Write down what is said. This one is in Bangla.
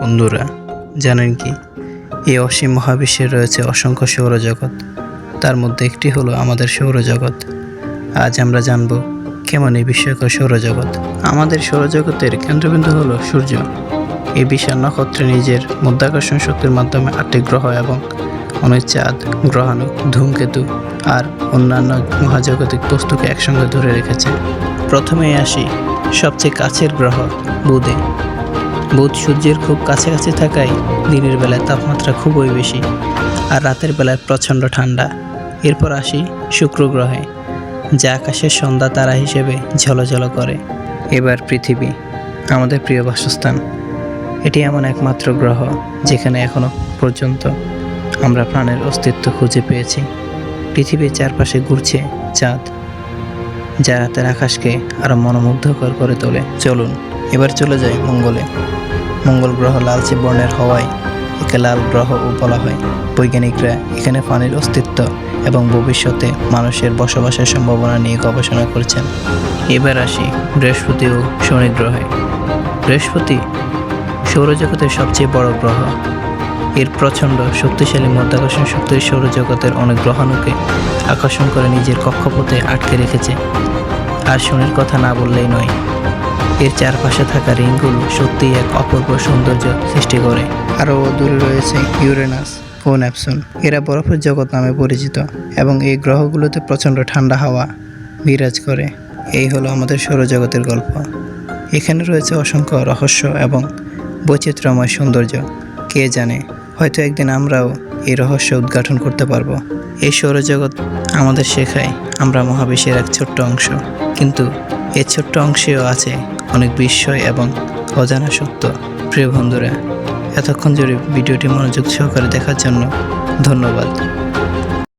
বন্ধুরা, জানেন কি? এই অসীম মহাবিশ্বে রয়েছে অসংখ্য সৌরজগৎ। তার মধ্যে একটি হলো আমাদের সৌরজগৎ। আজ আমরা জানব কেমন এই বিস্ময়কর সৌরজগৎ? আমাদের সৌরজগতের কেন্দ্রবিন্দু হলো সূর্য। এই বিশাল নক্ষত্রে নিজের মধ্যাকর্ষণ শক্তির মাধ্যমে আটটি গ্রহ এবং অনেক চাঁদ গ্রহাণু, ধূমকেতু আর অন্যান্য মহাজাগতিক বস্তুকে একসঙ্গে ধরে রেখেছে। প্রথমেই আসি সবচেয়ে কাছের গ্রহ, বুধে। বুধ সূর্যের খুব কাছাকাছি থাকায় দিনের বেলায় তাপমাত্রা খুবই বেশি আর রাতের বেলায় প্রচণ্ড ঠান্ডা। এরপর আসি শুক্র গ্রহে, যা আকাশের সন্ধ্যা তারা হিসেবে ঝলঝল করে। এবার পৃথিবী, আমাদের প্রিয় বাসস্থান। এটি এমন একমাত্র গ্রহ যেখানে এখনও পর্যন্ত আমরা প্রাণের অস্তিত্ব খুঁজে পেয়েছি। পৃথিবীর চারপাশে ঘুরছে চাঁদ, যা রাতের আকাশকে আরও মনোমুগ্ধকর করে তোলে। চলুন, এবার চলে যাই মঙ্গলে। মঙ্গল গ্রহ লালচে বর্ণের হওয়ায় একে লাল গ্রহও বলা হয়। বৈজ্ঞানিকরা এখানে পানির অস্তিত্ব এবং ভবিষ্যতে মানুষের বসবাসের সম্ভাবনা নিয়ে গবেষণা করছেন। এবার আসি বৃহস্পতি ও শনি গ্রহে। বৃহস্পতি সৌরজগতের সবচেয়ে বড় গ্রহ। এর প্রচণ্ড, শক্তিশালী মধ্যাকর্ষণ শক্তি সৌরজগতের অনেক গ্রহাণুকে আকর্ষণ করে নিজের কক্ষপথে আটকে রেখেছে। আর শনির কথা না বললেই নয় এর চারপাশে থাকা রিংগুলো সত্যিই এক অপূর্ব সৌন্দর্য সৃষ্টি করে। আরও দূরে রয়েছে ইউরেনাস ও ন্যাপসন এরা বরফের জগৎ নামে পরিচিত এবং এই গ্রহগুলোতে প্রচণ্ড ঠান্ডা হাওয়া বিরাজ করে। এই হলো আমাদের সৌরজগতের গল্প। এখানে রয়েছে অসংখ্য রহস্য এবং বৈচিত্র্যময় সৌন্দর্য। কে জানে, হয়তো একদিন আমরাও এই রহস্য উদ্ঘাটন করতে পারব। এই সৌরজগৎ আমাদের শেখায় আমরা মহাবিশ্বের এক ছোট্ট অংশ। কিন্তু এই ছোট্ট অংশেও আছে অনেক বিস্ময় এবং অজানা সত্য। প্রিয় বন্ধুরা, এতক্ষণ জুড়ে ভিডিওটি মনোযোগ সহকারে দেখার জন্য ধন্যবাদ।